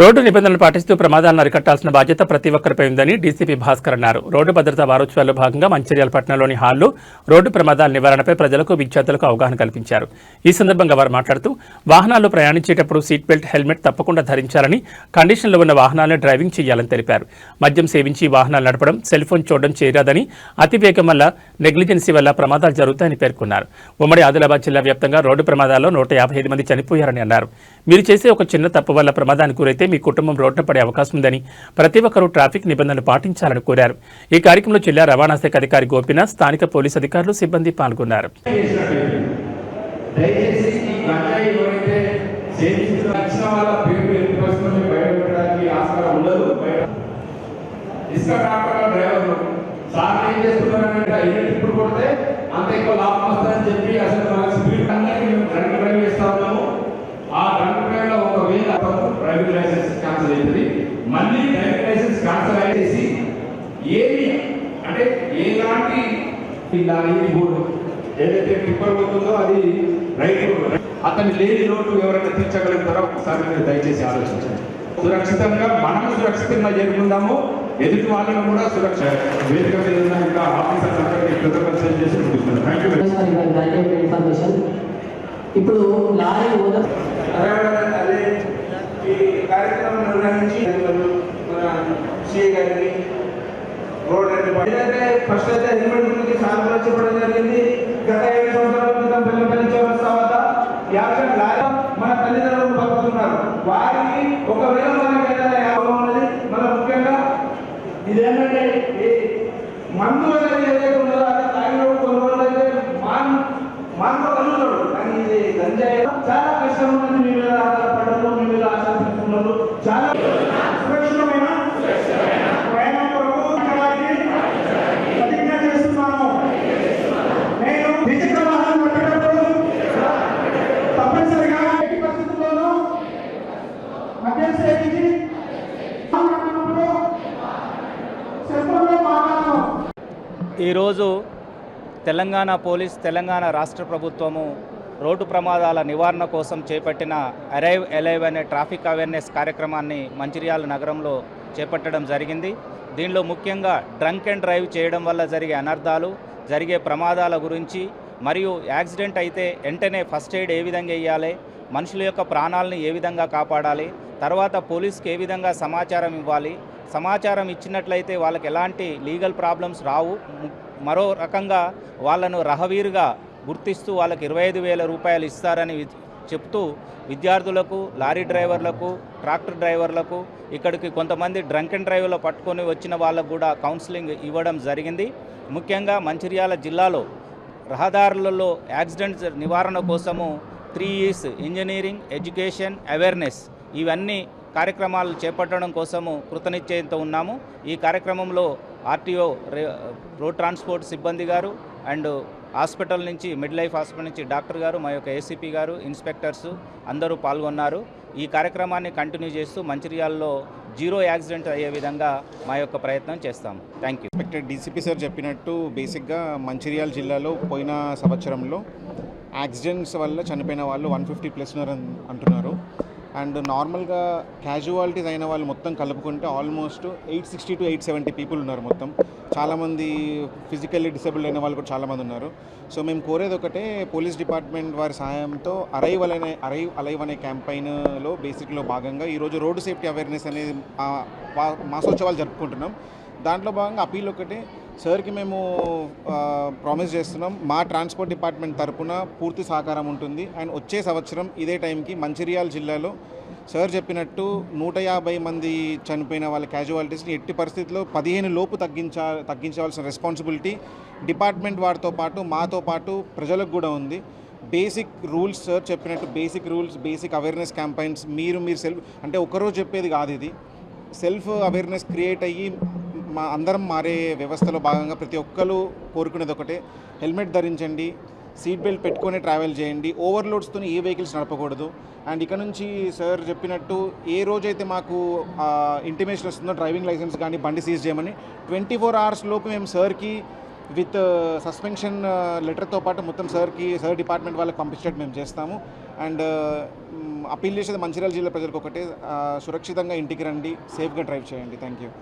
Road నిబంధనలు పాటిస్తూ ప్రమాదాలను అరికట్టాల్సిన బాధ్యత ప్రతి ఒక్కరిపై ఉందని డీసీపీ భాస్కర్ అన్నారు. రోడ్డు భద్రతా వారోత్సవాల్లో భాగంగా మంచిర్యాల పట్టణంలోని హాల్లో రోడ్డు ప్రమాదాల నివారణపై ప్రజలకు విద్యార్థులకు అవగాహన కల్పించారు. ఈ సందర్భంగా వారు మాట్లాడుతూ వాహనాల్లో ప్రయాణించేటప్పుడు సీట్ బెల్ట్ హెల్మెట్ తప్పకుండా ధరించాలని కండిషన్లో ఉన్న వాహనాలను డ్రైవింగ్ చేయాలని తెలిపారు. మద్యం సేవించి వాహనాలు నడపడం సెల్ ఫోన్ చూడడం చేయరాదని అతివేగం వల్ల నెగ్లిజెన్సీ వల్ల ప్రమాదాలు జరుగుతాయని పేర్కొన్నారు. ఉమ్మడి ఆదిలాబాద్ జిల్లా వ్యాప్తంగా రోడ్డు ప్రమాదాల్లో నూట యాభై ఐదు మంది చనిపోయారని అన్నారు. మీరు చేసే ఒక చిన్న తప్పు వల్ల ప్రమాదానికి గురైతే మీ కుటుంబం రోడ్డున పడే అవకాశం ఉందని ప్రతి ఒక్కరూ ట్రాఫిక్ నిబంధనలు పాటించాలని కోరారు. ఈ కార్యక్రమంలో జిల్లా రవాణా శాఖ అధికారి గోపీనాథ్ స్థానిక పోలీసు అధికారులు సిబ్బంది పాల్గొన్నారు. డ్రైవర్లు సార్ ఏం చేస్తున్నారంటే ఇప్పుడు కొడితే అంత ఎక్కువ లాభం వస్తుందని చెప్పి అసలు మన స్పీడ్ అందరికీ మేము డ్రంక్ డ్రైవ్ చేస్తా ఉన్నాము ఆ డ్రంక్ డ్రైవ్లో ఒకవేళ డ్రైవింగ్ అవుతుంది మళ్ళీ డ్రైవింగ్ లైసెన్స్ క్యాన్సిల్ అయ్యేసి ఏమి అంటే ఎలాంటి ఇలా ఈ బోర్డు ఏదైతే టిప్పర్ పోతుందో అది రైట్ రోడ్ అతని లేని లోటు ఎవరైనా తీర్చగలుగుతారో ఒకసారి మీరు దయచేసి ఆలోచించండి. సురక్షితంగా మనం సురక్షితంగా చేరుకుందాము. ఎదుటి వాళ్ళను కూడా సురక్ష వేదిక మీద ఉన్న ఇంకా ఆఫీసర్స్ అందరికీ కృతజ్ఞతలు చేసి ముగిస్తున్నాను థ్యాంక్ యూ సార్ ఇవాళ గ్రాడ్యుయేట్ ఇన్ఫర్మేషన్ ఇప్పుడు లారీ అదే ఈ కార్యక్రమం నిర్వహించి మన సిఏ గారిని రోడ్ ఏదైతే ఫస్ట్ అయితే హెల్మెట్ గురించి సాధన చెప్పడం జరిగింది. గత ఏడు సంవత్సరాల క్రితం పెళ్ళిపల్లి చౌరస్తా వద్ద యాభై లారీ మన తల్లిదండ్రులు పంపుతున్నారు వారికి ఒకవేళ మనకి ఏదైనా యాభం ఉన్నది మన ముఖ్యంగా ఇదేంటంటే మందు అనేది ఏదైతే ఉన్నదో అది తాగినప్పుడు కొన్ని రోజులు అయితే మాన్ మానవ కలుగుతాడు కానీ ఇది గంజాయి. చాలా కష్టం ఉన్నది మీరు ఈరోజు తెలంగాణ పోలీస్ తెలంగాణ రాష్ట్ర ప్రభుత్వము రోడ్డు ప్రమాదాల నివారణ కోసం చేపట్టిన అరైవ్ ఎలైవ్ అనే ట్రాఫిక్ అవేర్నెస్ కార్యక్రమాన్ని మంచిర్యాల నగరంలో చేపట్టడం జరిగింది. దీనిలో ముఖ్యంగా డ్రంక్ అండ్ డ్రైవ్ చేయడం వల్ల జరిగే అనర్థాలు జరిగే ప్రమాదాల గురించి మరియు యాక్సిడెంట్ అయితే వెంటనే ఫస్ట్ ఎయిడ్ ఏ విధంగా వేయాలి మనుషుల యొక్క ప్రాణాలను ఏ విధంగా కాపాడాలి తర్వాత పోలీస్కి ఏ విధంగా సమాచారం ఇవ్వాలి సమాచారం ఇచ్చినట్లయితే వాళ్ళకి ఎలాంటి లీగల్ ప్రాబ్లమ్స్ రావు. మరో రకంగా వాళ్ళను రహవీరుగా గుర్తిస్తూ వాళ్ళకి ఇరవై ఐదు వేల రూపాయలు ఇస్తారని చెప్తూ విద్యార్థులకు లారీ డ్రైవర్లకు ట్రాక్టర్ డ్రైవర్లకు ఇక్కడికి కొంతమంది డ్రంక్ అండ్ డ్రైవ్లో పట్టుకొని వచ్చిన వాళ్ళకు కూడా కౌన్సిలింగ్ ఇవ్వడం జరిగింది. ముఖ్యంగా మంచిర్యాల జిల్లాలో రహదారులలో యాక్సిడెంట్స్ నివారణ కోసము three E's engineering education awareness ఇవన్నీ కార్యక్రమాలు చేపట్టడం కోసము కృతనిశ్చయంతో ఉన్నాము. ఈ కార్యక్రమంలో ఆర్టీఓ రోడ్ ట్రాన్స్పోర్ట్ సిబ్బంది గారు అండ్ హాస్పిటల్ నుంచి మిడ్ లైఫ్ హాస్పిటల్ నుంచి డాక్టర్ గారు మా యొక్క ఏసీపీ గారు ఇన్స్పెక్టర్స్ అందరూ పాల్గొన్నారు. ఈ కార్యక్రమాన్ని కంటిన్యూ చేస్తూ మంచిర్యాలలో జీరో యాక్సిడెంట్ అయ్యే విధంగా మా యొక్క ప్రయత్నం చేస్తాం thank you inspector DCP sir చెప్పినట్టు బేసిక్గా మంచిర్యాల జిల్లాలో పోయిన సంవత్సరంలో యాక్సిడెంట్స్ వల్ల చనిపోయిన వాళ్ళు వన్ ఫిఫ్టీ ప్లస్ ఉన్నారని అంటున్నారు. అండ్ నార్మల్గా క్యాజువాలిటీస్ అయిన వాళ్ళు మొత్తం కలుపుకుంటే almost eight sixty to eight seventy people ఉన్నారు మొత్తం. చాలామంది ఫిజికల్లీ డిసేబుల్డ్ అయిన వాళ్ళు కూడా చాలామంది ఉన్నారు. సో మేము కోరేది ఒకటే పోలీస్ డిపార్ట్మెంట్ వారి సహాయంతో అరైవ్ అనే అరైవ్ అలైవ్ అనే క్యాంపైన్లో బేసిక్లో భాగంగా ఈరోజు రోడ్డు సేఫ్టీ అవేర్నెస్ అనేది మాసోత్సవాలు జరుపుకుంటున్నాం. దాంట్లో భాగంగా అపీల్ ఒకటి. సార్కి మేము ప్రామిస్ చేస్తున్నాం. మా ట్రాన్స్పోర్ట్ డిపార్ట్మెంట్ తరపున పూర్తి సహకారం ఉంటుంది. అండ్ వచ్చే సంవత్సరం ఇదే టైంకి మంచిర్యాల జిల్లాలో సార్ చెప్పినట్టు నూట యాభై మంది చనిపోయిన వాళ్ళ క్యాజువాలిటీస్ని ఎట్టి పరిస్థితుల్లో పదిహేను లోపు తగ్గించా తగ్గించవలసిన రెస్పాన్సిబిలిటీ డిపార్ట్మెంట్ వారితో పాటు మాతో పాటు ప్రజలకు కూడా ఉంది. బేసిక్ రూల్స్ సార్ చెప్పినట్టు basic rules basic awareness campaigns మీరు మీరు సెల్ఫ్ అంటే ఒకరోజు చెప్పేది కాదు ఇది. సెల్ఫ్ అవేర్నెస్ క్రియేట్ అయ్యి మా అందరం మారే వ్యవస్థలో భాగంగా ప్రతి ఒక్కరు కోరుకునేది ఒకటే. హెల్మెట్ ధరించండి సీట్ బెల్ట్ పెట్టుకొని ట్రావెల్ చేయండి ఓవర్లోడ్స్తో ఏ వెహికల్స్ నడపకూడదు. అండ్ ఇక్కడ నుంచి సార్ చెప్పినట్టు ఏ రోజైతే మాకు ఇంటిమేషన్ వస్తుందో డ్రైవింగ్ లైసెన్స్ కానీ బండి సీజ్ చేయమని ట్వంటీ ఫోర్ అవర్స్ లోపు మేము సార్కి విత్ సస్పెన్షన్ లెటర్తో పాటు మొత్తం సార్కి సార్ డిపార్ట్మెంట్ వాళ్ళకి పంపించేటట్టు మేము చేస్తాము. అండ్ అప్పీల్ చేసేది మంచిర్యాల జిల్లా ప్రజలకు ఒకటే. సురక్షితంగా ఇంటికి రండి సేఫ్గా డ్రైవ్ చేయండి. Thank you